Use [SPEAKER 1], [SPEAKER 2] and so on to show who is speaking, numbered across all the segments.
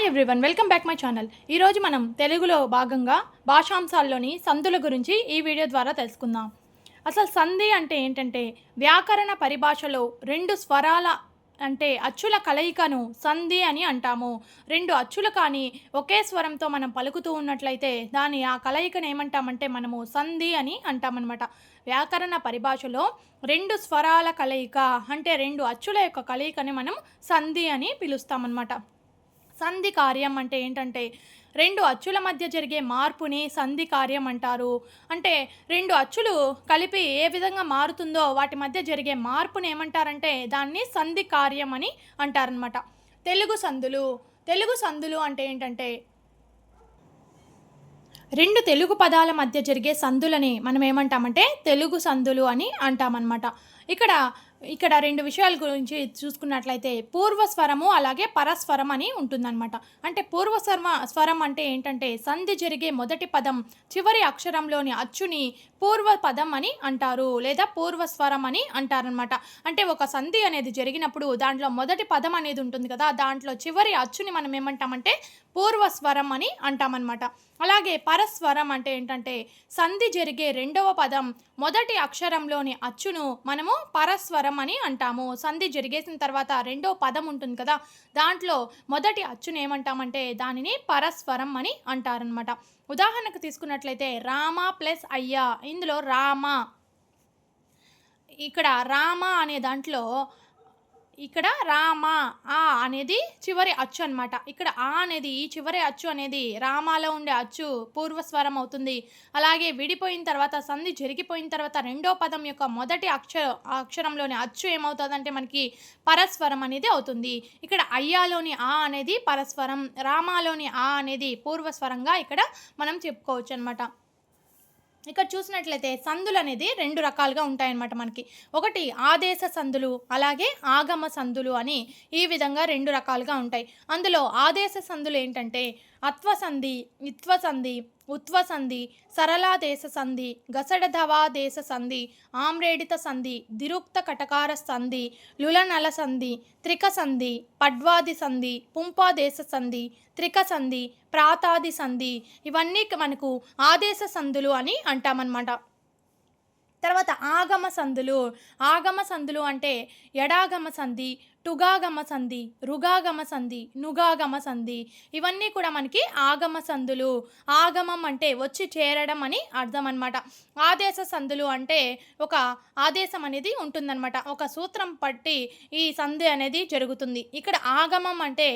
[SPEAKER 1] Hi everyone welcome back my channel ఈరోజు మనం తెలుగులో భాగంగా భాషాంశాల్లోని సందుల గురించి ఈ వీడియో ద్వారా తెలుసుకుందాం. అసలు సంధి అంటే ఏంటంటే వ్యాకరణ పరిభాషలో రెండు స్వరాల అంటే అచ్చుల కలయికను సంధి అని అంటాము. రెండు అచ్చులు కానీ ఒకే స్వరంతో మనం పలుకుతూ ఉన్నట్లయితే దాని ఆ కలయికను ఏమంటామంటే మనము సంధి అని అంటామన్నమాట. వ్యాకరణ పరిభాషలో రెండు స్వరాల కలయిక అంటే రెండు అచ్చుల యొక్క కలయికని మనం సంధి అని పిలుస్తామన్నమాట. సంధి కార్యం అంటే ఏంటంటే రెండు అచ్చుల మధ్య జరిగే మార్పుని సంధి కార్యం అంటారు. అంటే రెండు అచ్చులు కలిపి ఏ విధంగా మారుతుందో వాటి మధ్య జరిగే మార్పుని ఏమంటారంటే దాన్ని సంధి కార్యం అని అంటారనమాట తెలుగు సందులు తెలుగు సందులు అంటే ఏంటంటే రెండు తెలుగు పదాల మధ్య జరిగే సందులని మనం ఏమంటామంటే తెలుగు సందులు అని అంటామన్నమాట. ఇక్కడ ఇక్కడ రెండు విషయాల గురించి చూసుకున్నట్లయితే పూర్వస్వరము అలాగే పరస్వరం అని ఉంటుందన్నమాట. అంటే పూర్వస్వరం స్వరం అంటే ఏంటంటే సంధి జరిగే మొదటి పదం చివరి అక్షరంలోని అచ్చుని పూర్వ పదం అని అంటారు లేదా పూర్వస్వరం అని అంటారనమాట అంటే ఒక సంధి అనేది జరిగినప్పుడు దాంట్లో మొదటి పదం అనేది ఉంటుంది కదా దాంట్లో చివరి అచ్చుని మనం ఏమంటామంటే పూర్వస్వరం అని అంటామన్నమాట. అలాగే పరస్వరం అంటే ఏంటంటే సంధి జరిగే రెండవ పదం మొదటి అక్షరంలోని అచ్చును మనము పరస్వరం అని అంటాము. సంధి జరిగేసిన తర్వాత రెండో పదం ఉంటుంది కదా దాంట్లో మొదటి అచ్చును ఏమంటామంటే దానిని పరస్వరం అని అంటారనమాట ఉదాహరణకు తీసుకున్నట్లయితే రామ ప్లస్ అయ్యా ఇందులో రామ. ఇక్కడ రామ అనే దాంట్లో ఇక్కడ రామ ఆ అనేది చివరి అచ్చు అనమాట ఇక్కడ ఆ అనేది ఈ చివరి అచ్చు అనేది రామాలో ఉండే అచ్చు పూర్వస్వరం అవుతుంది. అలాగే విడిపోయిన తర్వాత సంధి జరిగిపోయిన తర్వాత రెండో పదం యొక్క మొదటి అక్ష అక్షరంలోని అచ్చు ఏమవుతుందంటే మనకి పరస్వరం అనేది అవుతుంది. ఇక్కడ అయ్యాలోని ఆ అనేది పరస్వరం రామాలోని ఆ అనేది పూర్వస్వరంగా ఇక్కడ మనం చెప్పుకోవచ్చు అనమాట ఇక్కడ చూసినట్లయితే సందులు అనేది రెండు రకాలుగా ఉంటాయన్నమాట మనకి. ఒకటి ఆదేశ సందులు అలాగే ఆగమ సందులు అని ఈ విధంగా రెండు రకాలుగా ఉంటాయి. అందులో ఆదేశ సందులు ఏంటంటే అత్వసంధి ఇత్వసంధి ఉత్వ సంధి సరళాదేశ సంధి గసడధవాదేశ సంధి ఆమ్రేడిత సంధి దిరుక్త కటకార సంధి లులనల సంధి త్రిక సంధి పడ్వాది సంధి పుంపాదేశ సంధి త్రిక సంధి ప్రాతాది సంధి ఇవన్నీ మనకు ఆదేశ సంధులు అని అంటామన్నమాట. తర్వాత ఆగమ సంధులు ఆగమ సంధులు అంటే ఎడాగమ సంధి టుగాగమ సంధి రుగాగమ సంధి నుగాగమ సంధి. ఇవన్నీ కూడా మనకి ఆగమ సంధులు ఆగమం అంటే వచ్చి చేరడం అని అర్థం అనమాట ఆదేశ సంధులు అంటే ఒక ఆదేశం అనేది ఉంటుందన్నమాట. ఒక సూత్రం పట్టి ఈ సంధి అనేది జరుగుతుంది. ఇక్కడ ఆగమం అంటే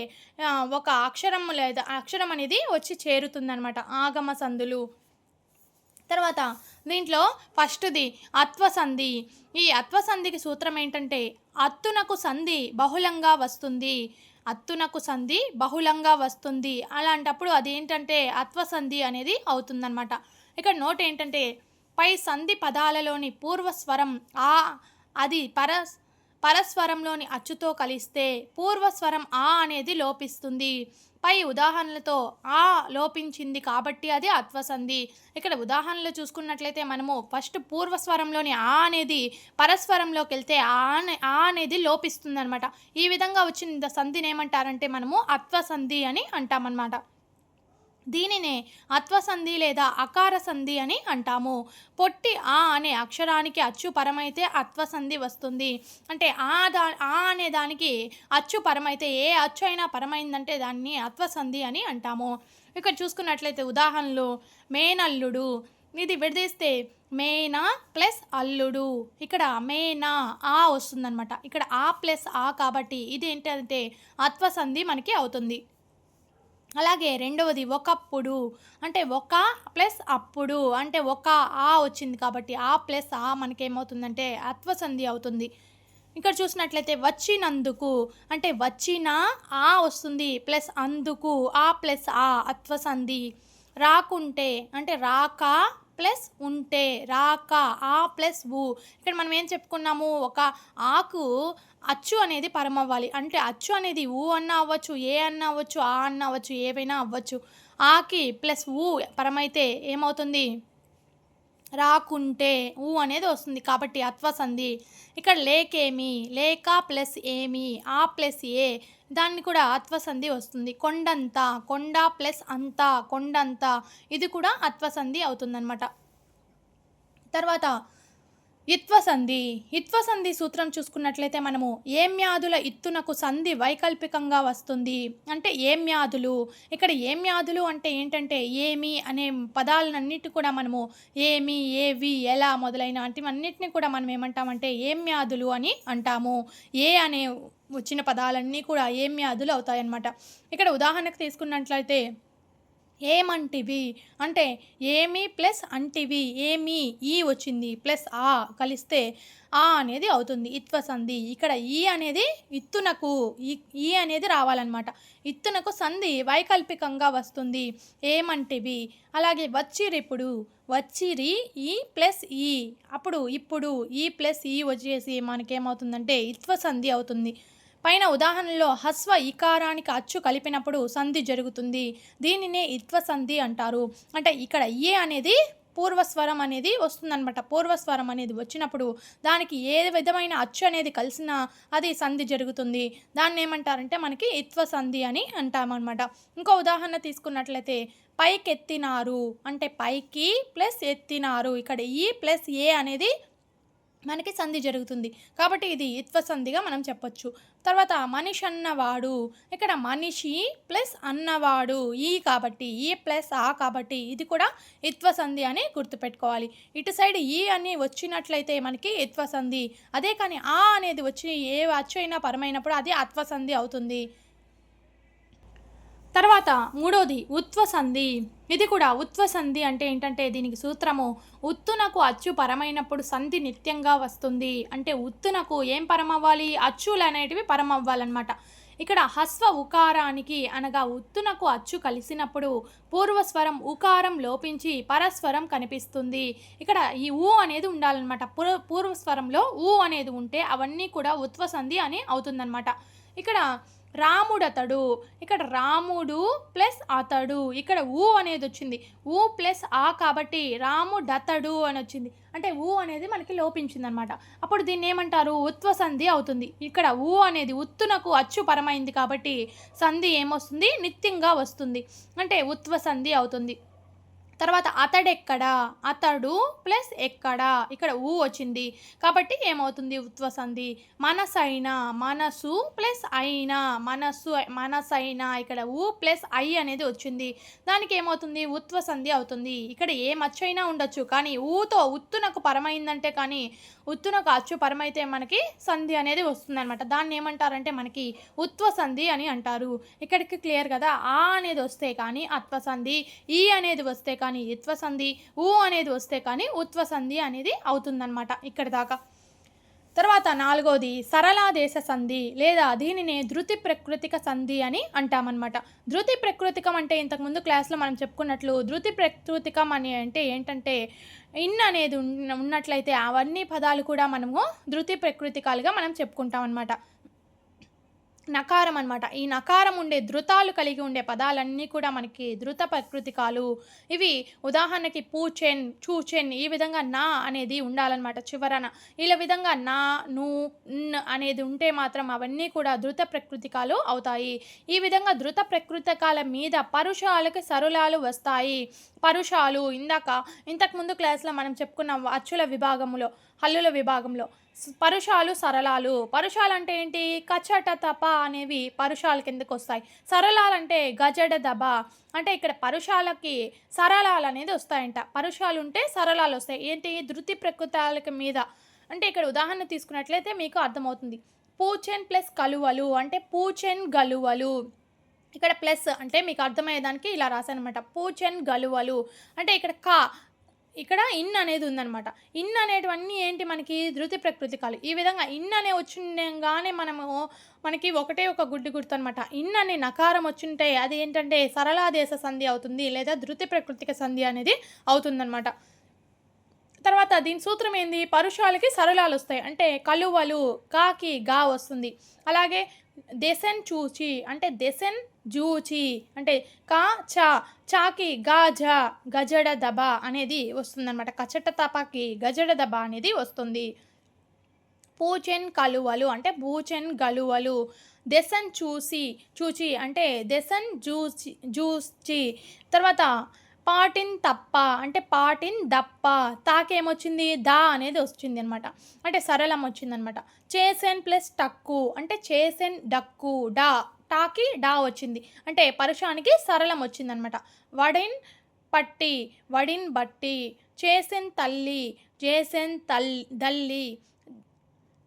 [SPEAKER 1] ఒక అక్షరం లేదా అక్షరం అనేది వచ్చి చేరుతుందన్నమాట. ఆగమ సంధులు తర్వాత దీంట్లో ఫస్ట్ది అత్వసంధి. ఈ అత్వసంధికి సూత్రం ఏంటంటే అత్తునకు సంధి బహుళంగా వస్తుంది. అత్తునకు సంధి బహుళంగా వస్తుంది. అలాంటప్పుడు అది ఏంటంటే అత్వసంధి అనేది అవుతుందన్నమాట. ఇక్కడ నోట్ ఏంటంటే పై సంధి పదాలలోని పూర్వస్వరం ఆ అది పరస్ పరస్వరంలోని అచ్చుతో కలిస్తే పూర్వస్వరం ఆ అనేది లోపిస్తుంది. పై ఉదాహరణలతో ఆ లోపించింది కాబట్టి అది అత్వసంధి. ఇక్కడ ఉదాహరణలు చూసుకున్నట్లయితే మనము ఫస్ట్ పూర్వస్వరంలోని ఆ అనేది పరస్వరంలోకి వెళ్తే ఆ ఆ అనేది లోపిస్తుంది అనమాట ఈ విధంగా వచ్చిన సంధిని ఏమంటారంటే మనము అత్వసంధి అని అంటామన్నమాట. దీనినే అత్వసంధి లేదా అకార సంధి అని అంటాము. పొట్టి ఆ అనే అక్షరానికి అచ్చు పరమైతే అత్వసంధి వస్తుంది. అంటే ఆ దా ఆ అనే దానికి అచ్చు పరమైతే ఏ అచ్చు అయినా పరమైందంటే దాన్ని అత్వసంధి అని అంటాము. ఇక్కడ చూసుకున్నట్లయితే ఉదాహరణలు మేనల్లుడు. ఇది విడదీస్తే మేనా ప్లస్ అల్లుడు. ఇక్కడ మేనా ఆ వస్తుందన్నమాట. ఇక్కడ ఆ ప్లస్ ఆ కాబట్టి ఇది ఏంటంటే అత్వసంధి మనకి అవుతుంది. అలాగే రెండవది ఒకప్పుడు అంటే ఒక ప్లస్ అప్పుడు అంటే ఒక ఆ వచ్చింది కాబట్టి ఆ ప్లస్ ఆ మనకేమవుతుందంటే అత్వసంధి అవుతుంది. ఇక్కడ చూసినట్లయితే వచ్చినందుకు అంటే వచ్చిన ఆ వస్తుంది ప్లస్ అందుకు ఆ ప్లస్ ఆ అత్వసంధి. రాకుంటే అంటే రాక ప్లస్ ఉంటే రాక ఆ ప్లస్ ఊ. ఇక్కడ మనం ఏం చెప్పుకున్నాము? ఒక ఆకు అచ్చు అనేది పరమవ్వాలి. అంటే అచ్చు అనేది ఊ అన్న అవ్వచ్చు ఏ అన్న అవ్వచ్చు ఆ అన్న అవ్వచ్చు ఏవైనా అవ్వచ్చు. ఆకి ప్లస్ ఊ పరమైతే ఏమవుతుంది? రాకుంటే ఊ అనేది వస్తుంది. కాబట్టి అత్వసంధి. ఇక్కడ లేకేమి లేక ప్లస్ ఏమి ఆ ప్లస్ ఏ దాన్ని కూడా అత్వ సంధి వస్తుంది. కొండంత కొండ ప్లస్ అంత కొండంత. ఇది కూడా అత్వ సంధి అవుతుందన్నమాట. తర్వాత ఇత్వసంధి. సంధి సంధి సూత్రం చూసుకున్నట్లయితే మనము ఏమ్యాదుల ఇత్తునకు సంధి వైకల్పికంగా వస్తుంది. అంటే ఏమ్యాదులు. ఇక్కడ ఏమ్యాదులు అంటే ఏంటంటే ఏమి అనే పదాలన్నిటి కూడా మనము ఏమి ఏవి ఎలా మొదలైన అన్నిటిని కూడా మనం ఏమంటామంటే ఏమ్యాదులు అని అంటాము. ఏ అనే వచ్చిన పదాలన్నీ కూడా ఏమ్యాదులు అవుతాయన్నమాట. ఇక్కడ ఉదాహరణకు తీసుకున్నట్లయితే ఏమంటివి? అంటే ఏమి ప్లస్ అంటివి? ఏమి? ఈ వచ్చింది ప్లస్ ఆ కలిస్తే ఆ అనేది అవుతుంది. ఇత్వ సంధి. ఇక్కడ ఈ అనేది ఇత్తునకు ఈ ఈ అనేది రావాలన్నమాట. ఇత్తునకు సంధి వైకల్పికంగా వస్తుంది. ఏమంటివి? అలాగే వచ్చిరిప్పుడు వచ్చిరి ఈ ప్లస్ ఈ. అప్పుడు ఇప్పుడు ఈ ప్లస్ ఈ వచ్చేసి మనకేమవుతుందంటే ఇత్వ సంధి అవుతుంది. పైన ఉదాహరణలో హస్వ ఇకారానికి అచ్చు కలిపినప్పుడు సంధి జరుగుతుంది. దీనినే ఇత్వ సంధి అంటారు. అంటే ఇక్కడ ఏ అనేది పూర్వస్వరం అనేది వస్తుందన్నమాట. పూర్వస్వరం అనేది వచ్చినప్పుడు దానికి ఏ విధమైన అచ్చు అనేది కలిసినా అది సంధి జరుగుతుంది. దాన్ని ఏమంటారంటే మనకి ఇత్వ సంధి అని అంటామన్నమాట. ఇంకో ఉదాహరణ తీసుకున్నట్లయితే పైకి ఎత్తినారు అంటే పైకి ప్లస్ ఎత్తినారు. ఇక్కడ ఈ ప్లస్ ఏ అనేది మనకి సంధి జరుగుతుంది. కాబట్టి ఇది ఇత్వ సంధిగా మనం చెప్పొచ్చు. తర్వాత మనిషి అన్నవాడు ఇక్కడ మనిషి ప్లస్ అన్నవాడు ఈ కాబట్టి ఈ ప్లస్ ఆ కాబట్టి ఇది కూడా ఇత్వ సంధి అని గుర్తుపెట్టుకోవాలి. ఇటు సైడ్ ఈ అని వచ్చినట్లయితే మనకి ఇత్వ సంధి అదే కానీ ఆ అనేది వచ్చి ఏ అచ్చు అయినా పరమైనప్పుడు అది అత్వ సంధి అవుతుంది. తర్వాత మూడోది ఉత్వ సంధి ఇది కూడా ఉత్వసంధి అంటే ఏంటంటే దీనికి సూత్రము ఉత్తునకు అచ్చు పరమైనప్పుడు సంధి నిత్యంగా వస్తుంది. అంటే ఉత్తునకు ఏం పరమవ్వాలి? అచ్చులు అనేటివి పరమవ్వాలన్నమాట. ఇక్కడ హస్వ ఉకారానికి అనగా ఉత్తునకు అచ్చు కలిసినప్పుడు పూర్వస్వరం ఉకారం లోపించి పరస్వరం కనిపిస్తుంది. ఇక్కడ ఈ ఊ అనేది ఉండాలన్నమాట. పూర్వ పూర్వస్వరంలో ఊ అనేది ఉంటే అవన్నీ కూడా ఉత్వసంధి అని అవుతుందన్నమాట. ఇక్కడ రాముడతడు. ఇక్కడ రాముడు ప్లస్ అతడు. ఇక్కడ ఊ అనేది వచ్చింది. ఊ ప్లస్ ఆ కాబట్టి రాముడతడు అని వచ్చింది. అంటే ఊ అనేది మనకి లోపించింది అనమాట అప్పుడు దీన్ని ఏమంటారు? ఉత్వ సంధి అవుతుంది. ఇక్కడ ఊ అనేది ఉత్తునకు అచ్చు పరమైంది కాబట్టి సంధి ఏమొస్తుంది? నిత్యంగా వస్తుంది. అంటే ఉత్వ సంధి అవుతుంది. తర్వాత అతడెక్కడ? అతడు ప్లస్ ఎక్కడ? ఇక్కడ ఊ వచ్చింది. కాబట్టి ఏమవుతుంది? ఉత్వసంధి. మనసైన మనసు ప్లస్ అయినా మనస్సు మనసైన ఇక్కడ ఊ ప్లస్ ఐ అనేది వచ్చింది. దానికి ఏమవుతుంది? ఉత్వసంధి అవుతుంది. ఇక్కడ ఏ మచ్చైనా ఉండొచ్చు కానీ ఊతో ఉత్తునకు పరమైందంటే కానీ ఉత్తునకు అచ్చు పరమైతే మనకి సంధి అనేది వస్తుంది అనమాట దాన్ని ఏమంటారంటే మనకి ఉత్వ సంధి అని అంటారు. ఇక్కడికి క్లియర్ కదా? ఆ అనేది వస్తే కానీ అత్వ సంధి ఈ అనేది వస్తే కానీ ఇత్వ సంధి ఊ అనేది వస్తే కానీ ఉత్వ సంధి అనేది అవుతుందన్నమాట ఇక్కడ దాకా. తర్వాత నాలుగోది సరళాదేశ సంధి లేదా దీనినే ధృతి ప్రకృతిక సంధి అని అంటామన్నమాట. ధృతి ప్రకృతికం అంటే ఇంతకుముందు క్లాస్లో మనం చెప్పుకున్నట్లు ధృతి ప్రకృతికం అని అంటే ఏంటంటే ఇన్ అనేది ఉన్నట్లయితే అవన్నీ పదాలు కూడా మనము ధృతి ప్రకృతికాలుగా మనం చెప్పుకుంటాం అనమాట నకారం అనమాట ఈ నకారం ఉండే ధృతాలు కలిగి ఉండే పదాలన్నీ కూడా మనకి ధృత ప్రకృతికాలు. ఇవి ఉదాహరణకి పూచెన్ చూచెన్ ఈ విధంగా నా అనేది ఉండాలన్నమాట చివరన. ఇలా విధంగా నా ను అనేది ఉంటే మాత్రం అవన్నీ కూడా ధృత ప్రకృతికాలు అవుతాయి. ఈ విధంగా ధృత ప్రకృతికాల మీద పరుషాలకు సరులాలు వస్తాయి. పరుషాలు ఇందాక ఇంతకుముందు క్లాస్లో మనం చెప్పుకున్న అచ్చుల విభాగంలో హల్లుల విభాగంలో. పరుషాలు సరళాలు. పరుషాలు అంటే ఏంటి? కచట తప అనేవి పరుషాల కిందకు వస్తాయి. సరళాలు అంటే గజడ దబ. అంటే ఇక్కడ పరుషాలకి సరళాలు అనేది వస్తాయంట. పరుషాలు ఉంటే సరళాలు వస్తాయి. ఏంటి? ధృతి ప్రకృతాలకి మీద. అంటే ఇక్కడ ఉదాహరణ తీసుకున్నట్లయితే మీకు అర్థమవుతుంది. పూచెన్ ప్లస్ కలువలు అంటే పూచెన్ గలువలు. ఇక్కడ ప్లస్ అంటే మీకు అర్థమయ్యేదానికి ఇలా రాశానమాట పూచెన్ గలువలు. అంటే ఇక్కడ కా ఇక్కడ ఇన్ అనేది ఉందనమాట ఇన్ అనేటివన్నీ ఏంటి మనకి ధృతి ప్రకృతికాలు ఈ విధంగా ఇన్ అనే వచ్చిండగానే మనము మనకి ఒకటే ఒక గుడ్డి గుర్తు అనమాట ఇన్ అనే నకారం వచ్చింటే అది ఏంటంటే సరళాదేశ సంధి అవుతుంది లేదా ధృతి ప్రకృతిక సంధి అనేది అవుతుందన్నమాట. తర్వాత దీని సూత్రం ఏంది? పరుషాలకి సరళాలు వస్తాయి. అంటే కలువలు కాకి గా వస్తుంది. అలాగే దెసెన్ చూచి అంటే దెసెన్ జూచి అంటే కా చా చాకి గాజ గజడ దబ అనేది వస్తుందన్నమాట. కచట తపకి గజడ దబ అనేది వస్తుంది. పూచెన్ కలువలు అంటే పూచెన్ గలువలు. దెసన్ చూసి చూచి అంటే దెసన్ జూచి జూచి. తర్వాత పాటిన్ తప్ప అంటే పాటిన్ దప్ప తాకేమొచ్చింది? దా అనేది వచ్చింది అనమాట అంటే సరళం వచ్చిందనమాట చేసెన్ ప్లస్ టక్కు అంటే చేసెన్ డక్కు డా టాకి డా వచ్చింది. అంటే పరుషానికి సరళం వచ్చిందనమాట వడిన్ పట్టి వడిన్ బట్టి చేసెన్ తల్లి చేసెన్ తల్ దల్లి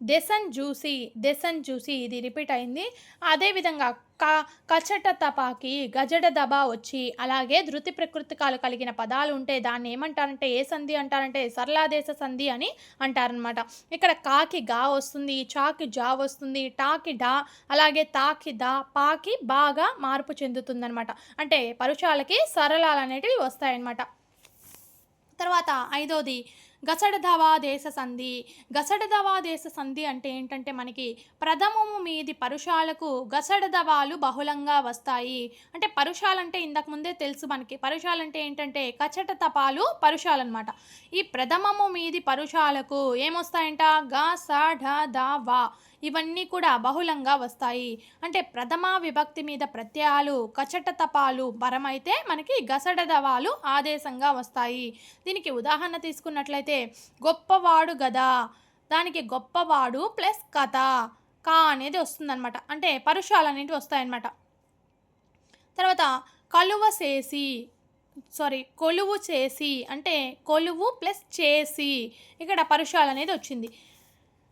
[SPEAKER 1] దెసన్ జూసి దెసన్ జ్యూసీ ఇది రిపీట్ అయింది. అదేవిధంగా క కచట తపాకి గజడ దబా వచ్చి అలాగే ధృతి ప్రకృతికాలు కలిగిన పదాలు ఉంటే దాన్ని ఏమంటారంటే ఏ సంధి అంటారంటే సరళాదేశ సంధి అని అంటారనమాట ఇక్కడ కాకి గా వస్తుంది చాకి జా వస్తుంది టాకి డా అలాగే తాకి దా పాకి బాగా మార్పు చెందుతుందనమాట అంటే పరుషాలకి సరళాలు అనేటివి వస్తాయన్నమాట. తర్వాత ఐదోది గసడధవా దేశ సంధి. గసడధవా దేశ సంధి అంటే ఏంటంటే మనకి ప్రథమము మీది పరుషాలకు గసడధవాలు బహుళంగా వస్తాయి. అంటే పరుషాలంటే ఇంతకు ముందే తెలుసు మనకి. పరుషాలంటే ఏంటంటే కచట తపాలు పరుషాలన్నమాట. ఈ ప్రథమము మీది పరుషాలకు ఏమొస్తాయంట? గ స ఢ ద వా ఇవన్నీ కూడా బహుళంగా వస్తాయి. అంటే ప్రథమ విభక్తి మీద ప్రత్యయాలు కచట తపాలు పరమైతే మనకి గసడదవాలు ఆదేశంగా వస్తాయి. దీనికి ఉదాహరణ తీసుకున్నట్లయితే గొప్పవాడు గదా దానికి గొప్పవాడు ప్లస్ కథ కా అనేది వస్తుందన్నమాట. అంటే పరుషాలు అనేవి వస్తాయన్నమాట. తర్వాత కలువ చేసి సారీ కొలువు చేసి అంటే కొలువు ప్లస్ చేసి ఇక్కడ పరుషాలు అనేది వచ్చింది.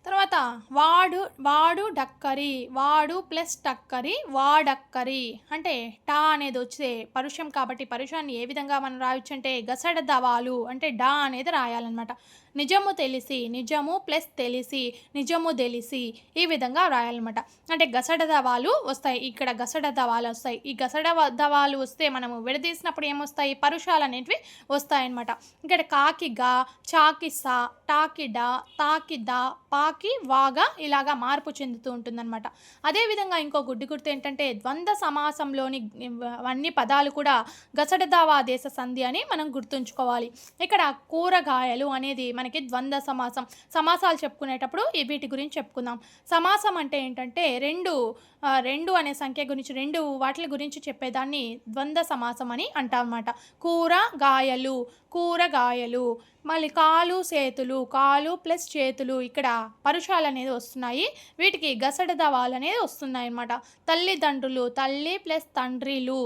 [SPEAKER 1] తర్వాత వాడు వాడు డక్కరి వాడు ప్లస్ టక్కరి వాడక్కరి అంటే టా అనేది వచ్చే పరుషం కాబట్టి పరుషాన్ని ఏ విధంగా మనం రాయొచ్చు అంటే గసడ దవాలు అంటే డా అనేది రాయాలన్నమాట. నిజము తెలిసి నిజము ప్లస్ తెలిసి నిజము తెలిసి ఈ విధంగా రాయాలన్నమాట. అంటే గసడ దవాలు వస్తాయి ఇక్కడ గసడ దవాలు వస్తాయి. ఈ గసడ దవాలు వస్తే మనము విడదీసినప్పుడు ఏమొస్తాయి? పరుషాలు అనేటివి వస్తాయన్నమాట. ఇక్కడ కాకి గా చాకి సా టాకి డా తాకి దా పాకి వాగా ఇలాగా మార్పు చెందుతూ ఉంటుందన్నమాట. అదేవిధంగా ఇంకో గుడ్డి గుర్తు ఏంటంటే ద్వంద్వ సమాసంలోని అన్ని పదాలు కూడా గసడదావా దేశ సంధి అని మనం గుర్తుంచుకోవాలి. ఇక్కడ కూరగాయలు అనేది మన మనకి ద్వంద్వ సమాసం. సమాసాలు చెప్పుకునేటప్పుడు వీటి గురించి చెప్పుకుందాం. సమాసం అంటే ఏంటంటే రెండు రెండు అనే సంఖ్య గురించి రెండు వాటి గురించి చెప్పేదాన్ని ద్వంద్వ సమాసం అని అంటామన్నమాట. కూరగాయలు కూరగాయలు మళ్ళీ కాలు చేతులు కాలు ప్లస్ చేతులు ఇక్కడ పరుషాలు అనేది వస్తున్నాయి. వీటికి గసడ దవాలు అనేది వస్తున్నాయి అన్నమాట తల్లిదండ్రులు తల్లి ప్లస్ తండ్రిలు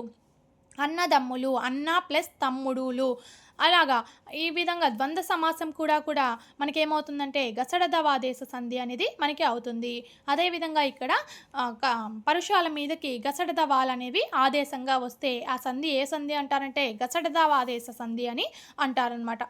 [SPEAKER 1] అన్నదమ్ములు అన్న ప్లస్ తమ్ముడులు. అలాగా ఈ విధంగా ద్వంద్వ సమాసం కూడా కూడా మనకేమవుతుందంటే గసడదవాదేశ సంధి అనేది మనకి అవుతుంది. అదేవిధంగా ఇక్కడ పరుషాల మీదకి గసడదవాలు అనేవి ఆదేశంగా వస్తే ఆ సంధి ఏ సంధి అంటారంటే గసడదవాదేశ సంధి అని అంటారనమాట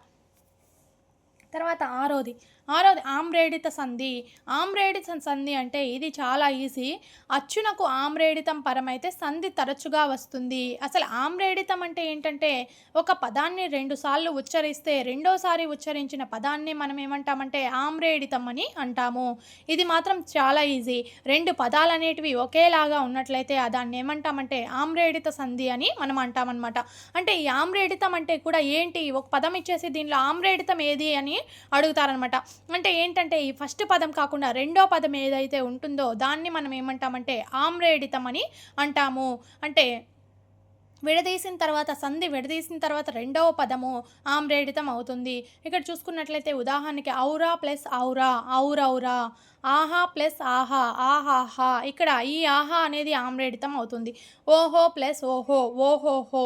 [SPEAKER 1] తర్వాత ఆరోది ఆరోది ఆమ్రేడిత సంధి. ఆమ్రేడిత సంధి అంటే ఇది చాలా ఈజీ. అచ్చునకు ఆమ్రేడితం పరమైతే సంధి తరచుగా వస్తుంది. అసలు ఆమ్రేడితం అంటే ఏంటంటే ఒక పదాన్ని రెండుసార్లు ఉచ్చరిస్తే రెండోసారి ఉచ్చరించిన పదాన్ని మనం ఏమంటామంటే ఆమ్రేడితం అని అంటాము. ఇది మాత్రం చాలా ఈజీ. రెండు పదాలు అనేటివి ఒకేలాగా ఉన్నట్లయితే దాన్ని ఏమంటామంటే ఆమ్రేడిత సంధి అని మనం అంటామన్నమాట. అంటే ఈ ఆమ్రేడితం అంటే కూడా ఏంటి? ఒక పదం ఇచ్చేసి దీనిలో ఆమ్రేడితం ఏది అని అడుగుతారనమాట అంటే ఏంటంటే ఈ ఫస్ట్ పదం కాకుండా రెండో పదం ఏదైతే ఉంటుందో దాన్ని మనం ఏమంటామంటే ఆమ్రేడితం అని అంటాము. అంటే విడదీసిన తర్వాత సంధి విడదీసిన తర్వాత రెండవ పదము ఆమ్రేడితం అవుతుంది. ఇక్కడ చూసుకున్నట్లయితే ఉదాహరణకి ఔరా ప్లస్ ఔరా ఔరౌరా. ఆహా ప్లస్ ఆహా ఆహాహా ఇక్కడ ఈ ఆహా అనేది ఆమ్రేడితం అవుతుంది. ఓహో ప్లస్ ఓహో ఓహోహో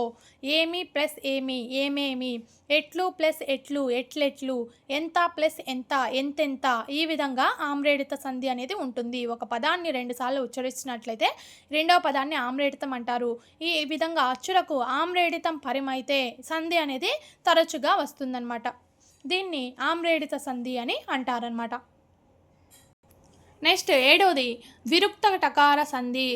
[SPEAKER 1] ఏమి ప్లస్ ఏమి ఏమేమి? ఎట్లు ప్లస్ ఎట్లు ఎట్లెట్లు? ఎంత ప్లస్ ఎంత ఎంతెంత? ఈ విధంగా ఆమ్రేడిత సంధి అనేది ఉంటుంది. ఒక పదాన్ని రెండుసార్లు ఉచ్చరించినట్లయితే రెండవ పదాన్ని ఆమ్రేడితం అంటారు. ఈ విధంగా అచ్చులకు ఆమ్రేడితం పరిమైతే సంధి అనేది తరచుగా వస్తుందన్నమాట. దీన్ని ఆమ్రేడిత సంధి అని అంటారనమాట నెక్స్ట్ ఏడవది విరుక్త టకార సంధి.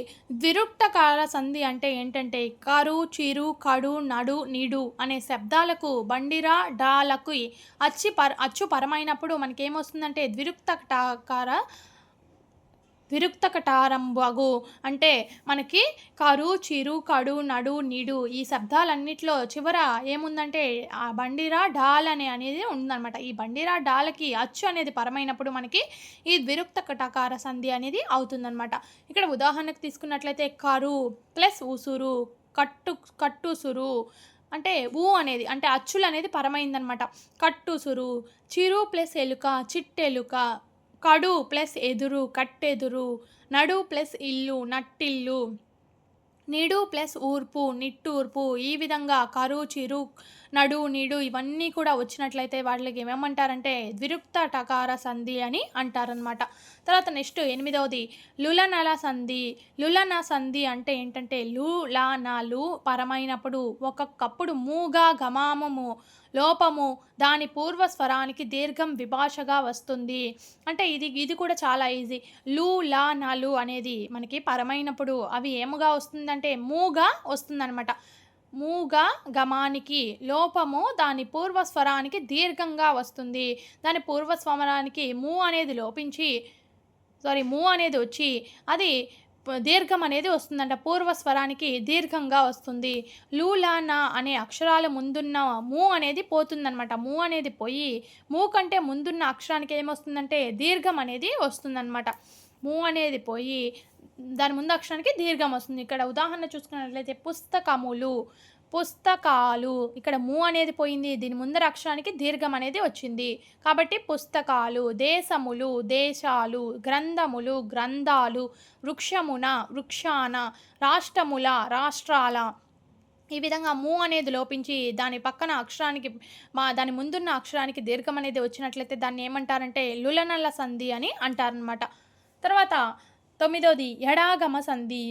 [SPEAKER 1] విరుక్తకార సంధి అంటే ఏంటంటే కారు చిరు కడు నడు నీడు అనే శబ్దాలకు బండిరా డాలకు అచ్చి పర అచ్చు పరమైనప్పుడు మనకేమొస్తుందంటే ద్విరుక్త టకార విరుక్త కటారంబగు అంటే మనకి కరు చిరు కడు నడు నిడు ఈ శబ్దాలన్నిట్లో చివర ఏముందంటే ఆ బండిరా డాల్ అనే అనేది ఉందన్నమాట. ఈ బండిరా డాల్కి అచ్చు అనేది పరమైనప్పుడు మనకి ఈ విరుక్త కటకార సంధి అనేది అవుతుందన్నమాట. ఇక్కడ ఉదాహరణకు తీసుకున్నట్లయితే కరు ప్లస్ ఉసురు కట్టు కట్టుసురు అంటే ఊ అనేది అంటే అచ్చులు అనేది పరమైందనమాట కట్టుసురు చిరు ప్లస్ ఎలుక చిట్టెలుక కడు ప్లస్ ఎదురు కట్టెదురు నడు ప్లస్ ఇల్లు నట్టిల్లు నిడు ప్లస్ ఊర్పు నిట్టూర్పు ఈ విధంగా కరు చిరు నడు నిడు ఇవన్నీ కూడా వచ్చినట్లయితే వాళ్ళకి ఏమేమంటారంటే ద్విరుక్త టకార సంధి అని అంటారనమాట తర్వాత నెక్స్ట్ ఎనిమిదవది లులనల సంధి. లులన సంధి అంటే ఏంటంటే లు లా నా పరమైనప్పుడు ఒక్కొక్కప్పుడు మూగా గమామము లోపము దాని పూర్వ స్వరానికి దీర్ఘం విభాషగా వస్తుంది. అంటే ఇది ఇది కూడా చాలా ఈజీ లూ లా నలు అనేది మనకి పరమైనప్పుడు అవి ఏముగా వస్తుందంటే మూగా వస్తుందన్నమాట. మూగా గమానికి లోపము దాని పూర్వ స్వరానికి దీర్ఘంగా వస్తుంది. దాని పూర్వ స్వరానికి మూ అనేది లోపించి సారీ మూ అనేది వచ్చి అది దీర్ఘం అనేది వస్తుందంట. పూర్వ స్వరానికి దీర్ఘంగా వస్తుంది. లూలానా అనే అక్షరాల ముందున్న మూ అనేది పోతుందన్నమాట. మూ అనేది పోయి మూ కంటే ముందున్న అక్షరానికి ఏమొస్తుందంటే దీర్ఘం అనేది వస్తుందన్నమాట. మూ అనేది పోయి దాని ముందు అక్షరానికి దీర్ఘం వస్తుంది. ఇక్కడ ఉదాహరణ చూసుకున్నట్లయితే పుస్తకములు. పుస్తకాలు. ఇక్కడ ము అనేది పోయింది. దీని ముందర అక్షరానికి దీర్ఘం అనేది వచ్చింది. కాబట్టి పుస్తకాలు దేశములు దేశాలు గ్రంథములు గ్రంథాలు వృక్షమున వృక్షాన రాష్ట్రముల రాష్ట్రాల. ఈ విధంగా మూ అనేది లోపించి దాని పక్కన అక్షరానికి మా దాని ముందున్న అక్షరానికి దీర్ఘం అనేది వచ్చినట్లయితే దాన్ని ఏమంటారంటే లులనల్ల సంధి అని అంటారనమాట తర్వాత తొమ్మిదవది ఎడాగమ సంధి.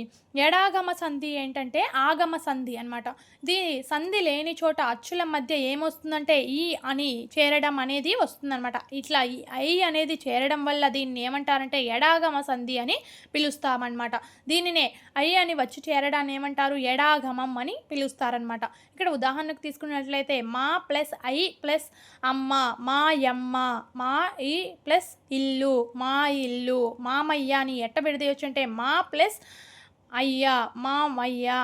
[SPEAKER 1] ఎడాగమ సంధి ఏంటంటే ఆగమ సంధి అన్నమాట. దీని సంధి లేని చోట అచ్చుల మధ్య ఏమొస్తుందంటే ఈ అని చేరడం అనేది వస్తుందన్నమాట. ఇట్లా ఈ ఐ అనేది చేరడం వల్ల దీన్ని ఏమంటారంటే ఎడాగమ సంధి అని పిలుస్తామన్నమాట. దీనినే ఐ అని వచ్చి చేరడాన్ని ఏమంటారు? ఎడాగమం అని పిలుస్తారనమాట ఇక్కడ ఉదాహరణకు తీసుకున్నట్లయితే మా ప్లస్ ఐ ప్లస్ అమ్మ మా యమ్మ మా ఈ ప్లస్ ఇల్లు మా ఇల్లు మామయ్య అని ఎట్ట విడదీయొచ్చు అంటే మా ప్లస్ అయ్యా మామయ్యా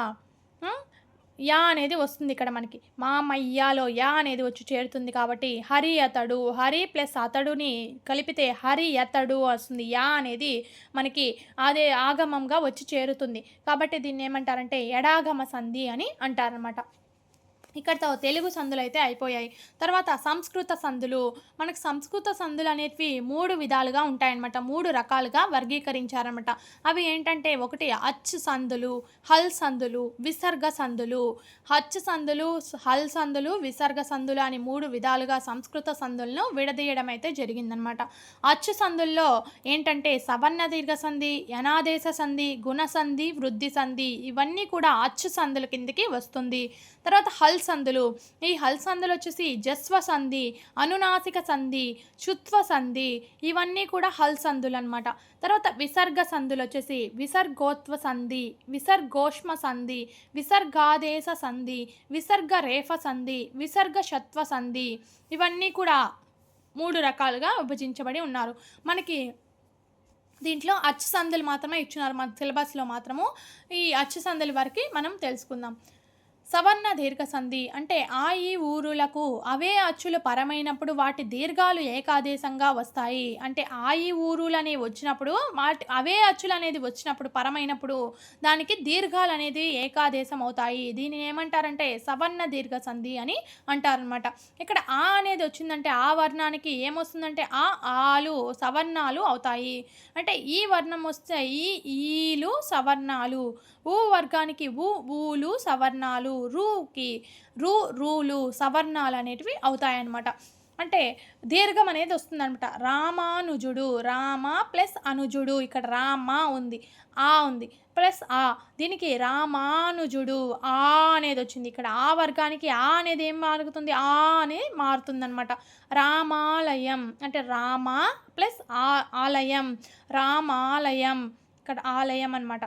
[SPEAKER 1] యా అనేది వస్తుంది ఇక్కడ మనకి. మామయ్యాలో యా అనేది వచ్చి చేరుతుంది కాబట్టి హరి అతడు హరి ప్లస్ అతడుని కలిపితే హరి అతడు వస్తుంది. యా అనేది మనకి అదే ఆగమంగా వచ్చి చేరుతుంది. కాబట్టి దీన్ని ఏమంటారంటే ఎడాగమ సంధి అని అంటారనమాట ఇక్కడతో తెలుగు సందులు అయితే అయిపోయాయి. తర్వాత సంస్కృత సందులు. మనకు సంస్కృత సందులు అనేటివి మూడు విధాలుగా ఉంటాయన్నమాట. మూడు రకాలుగా వర్గీకరించారనమాట అవి ఏంటంటే ఒకటి అచ్ సందులు హల్ సందులు విసర్గ సందులు. హచ్ సందులు హల్ సందులు విసర్గ సందులు అని మూడు విధాలుగా సంస్కృత సందులను విడదీయడం అయితే జరిగిందనమాట అచ్చు సందుల్లో ఏంటంటే సవర్ణ దీర్ఘ సంధి యనాదేశ సంధి గుణ సంధి వృద్ధి సంధి ఇవన్నీ కూడా అచ్చు సందుల కిందకి వస్తుంది. తర్వాత హల్ సందులు ఈ హల్ సందులు వచ్చేసి జస్వ సంధి అనునాసిక సంధి శుత్వ సంధి ఇవన్నీ కూడా హల్ సందులు అనమాట తర్వాత విసర్గ సంధులు వచ్చేసి విసర్గోత్వ సంధి విసర్గోష్మ సంధి విసర్గాదేశ సంధి విసర్గ రేఫ సంధి విసర్గ షత్వ సంధి ఇవన్నీ కూడా మూడు రకాలుగా విభజించబడి ఉన్నారు. మనకి దీంట్లో అచ్చు సందులు మాత్రమే ఇచ్చినారు మన సిలబస్లో మాత్రము. ఈ అచ్చు సందుల వరకు మనం తెలుసుకుందాం. సవర్ణ దీర్ఘ సంధి అంటే ఆ ఈ ఊరులకు అవే అచ్చులు పరమైనప్పుడు వాటి దీర్ఘాలు ఏకాదేశంగా వస్తాయి. అంటే ఆ ఈ ఊరులు అనేవి వచ్చినప్పుడు వాటి అవే అచ్చులు అనేది వచ్చినప్పుడు పరమైనప్పుడు దానికి దీర్ఘాలు అనేది ఏకాదేశం అవుతాయి. దీనిని ఏమంటారంటే సవర్ణ దీర్ఘ సంధి అని అంటారనమాట ఇక్కడ ఆ అనేది వచ్చిందంటే ఆ వర్ణానికి ఏమొస్తుందంటే ఆ ఆలు సవర్ణాలు అవుతాయి. అంటే ఈ వర్ణం వస్తే ఈ ఈలు సవర్ణాలు ఊ వర్గానికి ఊ ఊలు సవర్ణాలు రూకి రూ రూలు సవర్ణాలు అనేటివి అవుతాయన్నమాట. అంటే దీర్ఘం అనేది వస్తుందనమాట రామానుజుడు రామ ప్లస్ అనుజుడు ఇక్కడ రామ ఉంది ఆ ఉంది ప్లస్ ఆ. దీనికి రామానుజుడు ఆ అనేది వచ్చింది. ఇక్కడ ఆ వర్గానికి ఆ అనేది ఏం మారుతుంది? ఆ అనేది మారుతుందనమాట రామాలయం అంటే రామ ప్లస్ ఆ ఆలయం రామాలయం ఇక్కడ ఆలయం అనమాట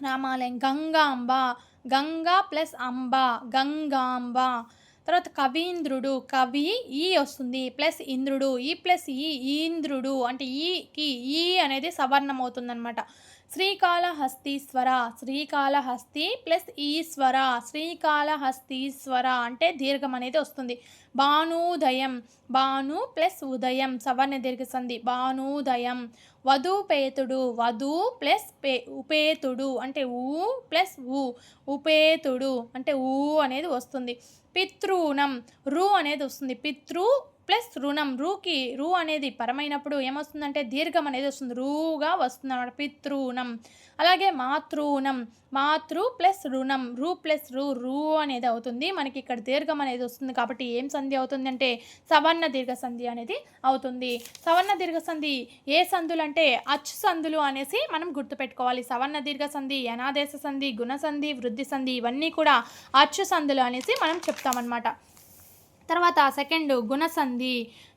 [SPEAKER 1] రామాలయం గంగాంబ గంగా ప్లస్ అంబ గంగాంబ తర్వాత కవీంద్రుడు కవి ఈ వస్తుంది ప్లస్ ఇంద్రుడు ఈ ప్లస్ ఈ ఈంద్రుడు అంటే ఈకి ఈ అనేది సవర్ణం అవుతుందన్నమాట శ్రీకాళహస్తీశ్వర శ్రీకాళహస్తి ప్లస్ ఈశ్వర శ్రీకాళహస్తీశ్వర అంటే దీర్ఘం అనేది వస్తుంది. భానుదయం భాను ప్లస్ ఉదయం సవర్ణ దీర్ఘ సంధి భానుదయం. వధుపేతుడు వధు ప్లస్ పే ఉపేతుడు అంటే ఊ ప్లస్ ఊ ఉపేతుడు అంటే ఊ అనేది వస్తుంది. పితృణం రు అనేది వస్తుంది. పితృ ప్లస్ రుణం రూకి రూ అనేది పరమైనప్పుడు ఏమొస్తుందంటే దీర్ఘం అనేది వస్తుంది. రూగా వస్తుంది అనమాట పితృణం. అలాగే మాతృణం. మాతృ ప్లస్ రుణం. రూ ప్లస్ రు రూ అనేది అవుతుంది. మనకి ఇక్కడ దీర్ఘం అనేది వస్తుంది కాబట్టి ఏం సంధి అవుతుంది అంటే సవర్ణ దీర్ఘ సంధి అనేది అవుతుంది. సవర్ణ దీర్ఘ సంధి ఏ సంధులు అంటే అచ్చు సంధులు అనేసి మనం గుర్తుపెట్టుకోవాలి. సవర్ణ దీర్ఘ సంధి యనాదేశ సంధి గుణ సంధి వృద్ధి సంధి ఇవన్నీ కూడా అచ్చు సంధులు అనేసి మనం చెప్తామన్నమాట. తర్వాత సెకండ్ గుణసంధి.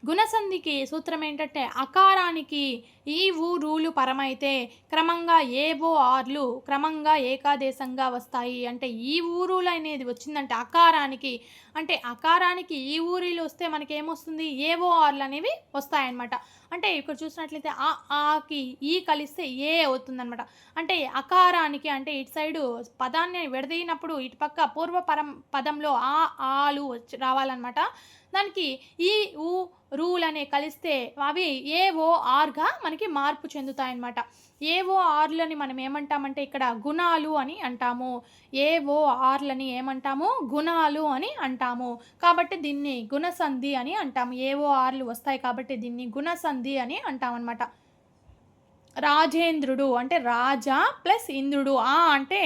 [SPEAKER 1] గుణసంధికి సూత్రం ఏంటంటే అకారానికి ఈ ఊరులు పరమైతే క్రమంగా ఏవో ఆర్లు క్రమంగా ఏకాదేశంగా వస్తాయి. అంటే ఈ ఊరులు అనేది వచ్చిందంటే అకారానికి అంటే అకారానికి ఈ ఊరిలు వస్తే మనకేమొస్తుంది? ఏవో ఆర్లు అనేవి వస్తాయన్నమాట. అంటే ఇక్కడ చూసినట్లయితే ఆ ఆకి ఈ కలిస్తే ఏ అవుతుందన్నమాట. అంటే అకారానికి అంటే ఇటు సైడు పదాన్ని విడదీయినప్పుడు ఇటు పక్క పూర్వపరం పదంలో ఆ ఆలు వచ్చి రావాలన్నమాట. దానికి ఈ ఊ రూల్ అనే కలిస్తే అవి ఏఓఆర్గా మనకి మార్పు చెందుతాయన్నమాట. ఏవో ఆర్లని మనం ఏమంటామంటే ఇక్కడ గుణాలు అని అంటాము. ఏఓఆర్లని ఏమంటాము? గుణాలు అని అంటాము. కాబట్టి దీన్ని గుణసంధి అని అంటాము. ఏవో ఆర్లు వస్తాయి కాబట్టి దీన్ని గుణసంధి అని అంటామన్నమాట. రాజేంద్రుడు అంటే రాజా ప్లస్ ఇంద్రుడు. ఆ అంటే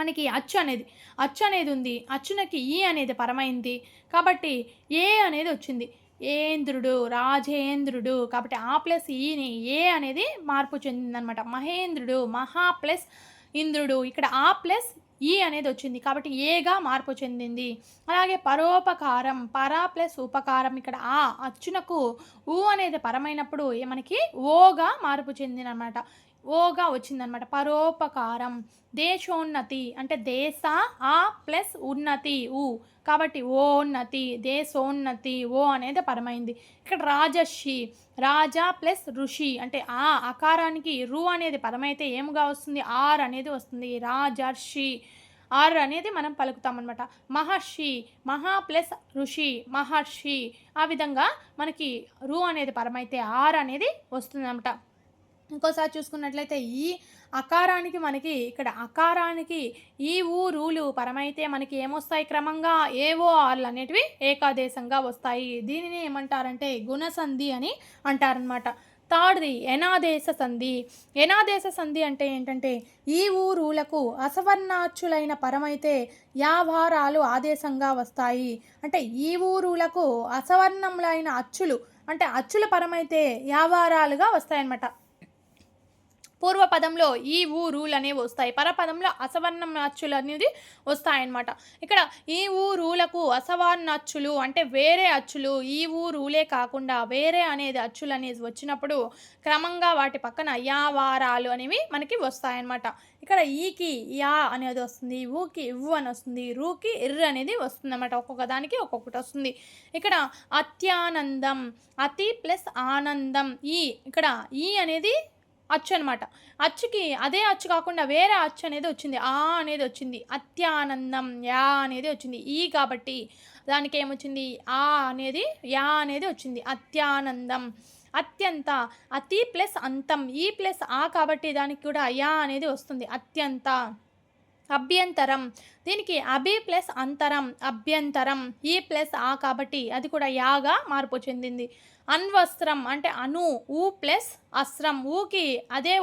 [SPEAKER 1] మనకి అచ్చు అనేది అచ్చు అనేది ఉంది. అచ్చునకి ఈ అనేది పరమైంది. కాబట్టి ఏ అనేది వచ్చింది? ఏంద్రుడు రాజేంద్రుడు. కాబట్టి ఆ ప్లస్ ఈని ఏ అనేది మార్పు చెందిందనమాట మహేంద్రుడు మహా ప్లస్ ఇంద్రుడు. ఇక్కడ ఆ ప్లస్ ఈ అనేది వచ్చింది. కాబట్టి ఏగా మార్పు చెందింది? అలాగే పరోపకారం పరా ప్లస్ ఉపకారం. ఇక్కడ ఆ అచ్చునకు ఊ అనేది పరమైనప్పుడు మనకి ఓగా మార్పు చెందినమాట ఓగా వచ్చిందనమాట పరోపకారం. దేశోన్నతి అంటే దేశ ఆ ప్లస్ ఉన్నతి ఊ. కాబట్టి ఓన్నతి దేశోన్నతి ఓ అనేది పరమైంది. ఇక్కడ రాజర్షి రాజా ప్లస్ ఋషి అంటే ఆ అకారానికి రు అనేది పరమైతే ఏముగా వస్తుంది? ఆర్ అనేది వస్తుంది. రాజర్షి. ఆర్ అనేది మనం పలుకుతామన్నమాట. మహర్షి మహా ప్లస్ ఋషి మహర్షి. ఆ విధంగా మనకి రు అనేది పరమైతే ఆర్ అనేది వస్తుందన్నమాట. ఇంకోసారి చూసుకున్నట్లయితే ఈ అకారానికి మనకి ఇక్కడ అకారానికి ఈ ఊ రూలు పరమైతే మనకి ఏమొస్తాయి క్రమంగా? ఏవో ఆర్లు అనేటివి ఏకాదేశంగా వస్తాయి. దీనిని ఏమంటారంటే గుణసంధి అని అంటారనమాట థర్డ్ది ఎనాదేశ సంధి. ఎనాదేశ సంధి అంటే ఏంటంటే ఈ ఊరులకు అసవర్ణాచ్యులైన పరమైతే యాభారాలు ఆదేశంగా వస్తాయి. అంటే ఈ ఊరులకు అసవర్ణములైన అచ్చులు అంటే అచ్చుల పరమైతే యావారాలుగా వస్తాయన్నమాట. పూర్వపదంలో ఈ ఊ రూలు అనేవి వస్తాయి. పరపదంలో అసవర్ణ అచ్చులు అనేది వస్తాయన్నమాట. ఇక్కడ ఈ ఊ రూలకు అసవర్ణ అచ్చులు అంటే వేరే అచ్చులు ఈ ఊ రూలే కాకుండా వేరే అనేది అచ్చులు అనేది వచ్చినప్పుడు క్రమంగా వాటి పక్కన యా వారాలు అనేవి మనకి వస్తాయన్నమాట. ఇక్కడ ఈకి యా అనేది వస్తుంది ఊకి ఇవ్వు అని వస్తుంది రూకి ఇర్ర అనేది వస్తుంది అన్నమాట ఒక్కొక్క దానికి ఒక్కొక్కటి వస్తుంది. ఇక్కడ అత్యానందం అతి ప్లస్ ఆనందం ఈ. ఇక్కడ ఈ అనేది అచ్చు అనమాట అచ్చుకి అదే అచ్చు కాకుండా వేరే అచ్చు అనేది వచ్చింది. ఆ అనేది వచ్చింది. అత్యానందం యా అనేది వచ్చింది. ఈ కాబట్టి దానికి ఏమొచ్చింది? ఆ అనేది యా అనేది వచ్చింది. అత్యానందం. అత్యంత అతి ప్లస్ అంతం. ఈ ప్లస్ ఆ కాబట్టి దానికి కూడా యా అనేది వస్తుంది. అత్యంత. అభ్యంతరం. దీనికి అభి ప్లస్ అంతరం అభ్యంతరం ఈ ప్లస్ ఆ కాబట్టి అది కూడా యాగా మార్పు చెందింది. అన్వస్త్రం అంటే అను ఊ ప్లస్ అస్త్రం. ఊకి అదే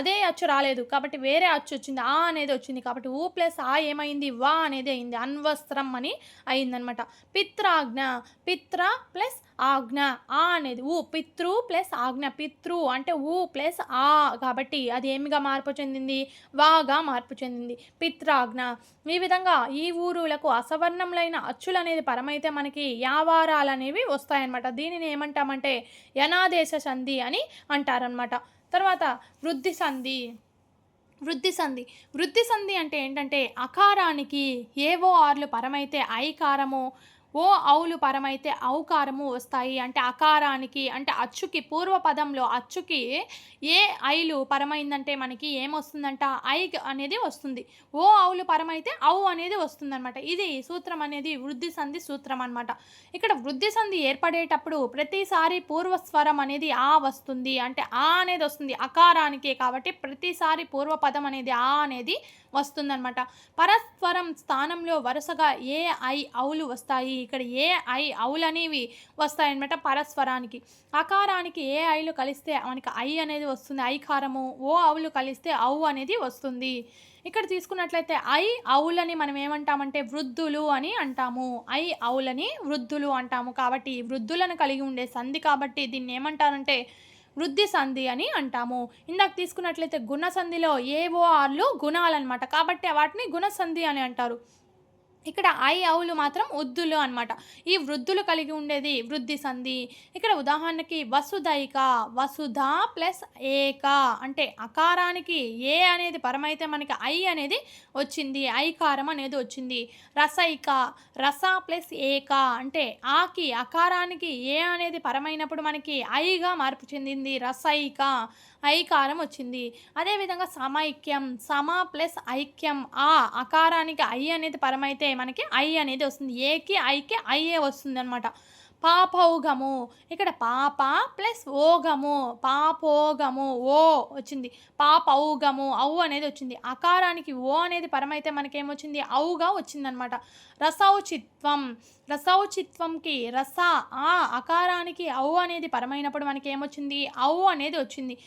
[SPEAKER 1] అదే అచ్చు రాలేదు కాబట్టి వేరే అచ్చు వచ్చింది. ఆ అనేది వచ్చింది కాబట్టి ఊ ప్లస్ ఆ ఏమైంది? వా అనేది అయింది. అన్వస్త్రం అని అయిందనమాట. పిత్రాజ్ఞ పిత్ర ప్లస్ ఆజ్ఞ ఆ అనేది ఊ పితృ ప్లస్ ఆజ్ఞ పితృ అంటే ఊ ప్లస్ ఆ కాబట్టి అది ఏమిగా మార్పు చెందింది? వాగా మార్పు చెందింది. పిత్రాజ్ఞ. ఈ విధంగా ఈ ఊరులకు అసవర్ణములైన అచ్చులు అనేది పరమైతే మనకి యావారాలు అనేవి వస్తాయన్నమాట. దీనిని ఏమంటామంటే యనాదేశ సంధి అని అంటారనమాట తర్వాత వృద్ధి సంధి. వృద్ధి సంధి. వృద్ధి సంధి అంటే ఏంటంటే అకారానికి ఏవో ఆర్లు పరమైతే ఐకారము ఓ ఔలు పరమైతే ఔకారము వస్తాయి. అంటే అకారానికి అంటే అచ్చుకి పూర్వపదంలో అచ్చుకి ఏ ఐలు పరమైందంటే మనకి ఏమొస్తుందంట? ఐ అనేది వస్తుంది. ఓ ఔలు పరమైతే ఔ అనేది వస్తుందన్నమాట. ఇది సూత్రం అనేది వృద్ధి సంధి సూత్రం అనమాట ఇక్కడ వృద్ధి సంధి ఏర్పడేటప్పుడు ప్రతిసారి పూర్వస్వరం అనేది ఆ వస్తుంది. అంటే ఆ అనేది వస్తుంది. అకారానికే కాబట్టి ప్రతిసారి పూర్వపదం అనేది ఆ అనేది వస్తుందన్నమాట. పరస్వరం స్థానంలో వరుసగా ఏ ఐ ఔలు వస్తాయి? ఇక్కడ ఏ ఐ ఔలు అనేవి వస్తాయన్నమాట పరస్వరానికి అకారానికి ఏ ఐలు కలిస్తే మనకి ఐ అనేది వస్తుంది ఐ కారము ఓ అవులు కలిస్తే ఔ అనేది వస్తుంది. ఇక్కడ తీసుకున్నట్లయితే ఐ అవులని మనం ఏమంటామంటే వృద్ధులు అని అంటాము. ఐ అవులని వృద్ధులు అంటాము. కాబట్టి వృద్ధులను కలిగి ఉండే సంధి కాబట్టి దీన్ని ఏమంటారంటే వృద్ధి సంధి అని అంటాము. ఇందాక తీసుకున్నట్లయితే గుణ సంధిలో ఏవో గుణాలన్నమాట. కాబట్టి వాటిని గుణ సంధి అని అంటారు. ఇక్కడ ఐ అవులు మాత్రం వృద్ధులు అనమాట ఈ వృద్ధులు కలిగి ఉండేది వృద్ధి సంధి. ఇక్కడ ఉదాహరణకి వసుధైక వసుధ ప్లస్ ఏక అంటే అకారానికి ఏ అనేది పరమైతే మనకి ఐ అనేది వచ్చింది ఐకారం అనేది వచ్చింది. రసైక రస ప్లస్ ఏక అంటే ఆకి అకారానికి ఏ అనేది పరమైనప్పుడు మనకి ఐగా మార్పు చెందింది రసైక. ఐకారం వచ్చింది. అదేవిధంగా సమైక్యం సమ ప్లస్ ఐక్యం ఆ అకారానికి ఐ అనేది పరమైతే మనకి ఐ అనేది వస్తుంది. ఏకి ఐకి ఐఏ వస్తుంది అనమాట పాపౌగము. ఇక్కడ పాప ప్లస్ ఓగము. పాపోగము. ఓ వచ్చింది. పాపౌగము. ఔ అనేది వచ్చింది. అకారానికి ఓ అనేది పరమైతే మనకేమొచ్చింది? ఔగా వచ్చిందనమాట రసౌచిత్వం. రసౌచిత్వంకి రస ఆ అకారానికి ఔ అనేది పరమైనప్పుడు మనకి ఏమొచ్చింది ఔ అనేది వచ్చింది.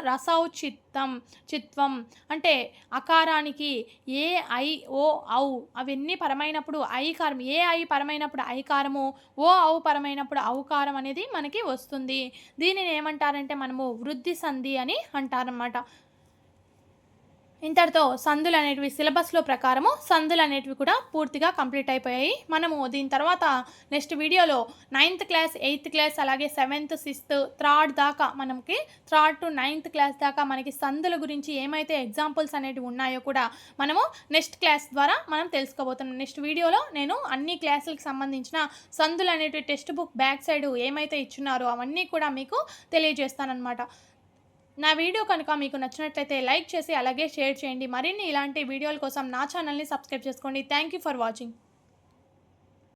[SPEAKER 1] రసౌచిత్తం చిత్వం అంటే అకారానికి ఏ ఐ ఓ ఔ అవన్నీ పరమైనప్పుడు ఐకారం ఏ ఐ పరమైనప్పుడు ఐకారము ఓ ఔ పరమైనప్పుడు ఔకారం అనేది మనకి వస్తుంది. దీనిని ఏమంటారంటే మనము వృద్ధి సంధి అని అంటారన్నమాట. ఇంతటితో సందులు అనేటివి సిలబస్లో ప్రకారము సందులు అనేటివి కూడా పూర్తిగా కంప్లీట్ అయిపోయాయి. మనము దీని తర్వాత నెక్స్ట్ వీడియోలో నైన్త్ క్లాస్ ఎయిత్ క్లాస్ అలాగే సెవెంత్ సిక్స్త్ థర్డ్ దాకా మనకి థర్డ్ టు నైన్త్ క్లాస్ దాకా మనకి సందుల గురించి ఏమైతే ఎగ్జాంపుల్స్ అనేటివి ఉన్నాయో కూడా మనము నెక్స్ట్ క్లాస్ ద్వారా మనం తెలుసుకోబోతున్నాం. నెక్స్ట్ వీడియోలో నేను అన్ని క్లాసులకు సంబంధించిన సందులు అనేటివి టెక్స్ట్ బుక్ బ్యాక్ సైడ్ ఏమైతే ఇచ్చున్నారో అవన్నీ కూడా మీకు తెలియజేస్తానమాట నా వీడియో కనుక మీకు నచ్చినట్లయితే లైక్ చేసి అలాగే షేర్ చేయండి. మరిన్ని ఇలాంటి వీడియోల కోసం నా ఛానల్ని సబ్స్క్రైబ్ చేసుకోండి. Thank you for watching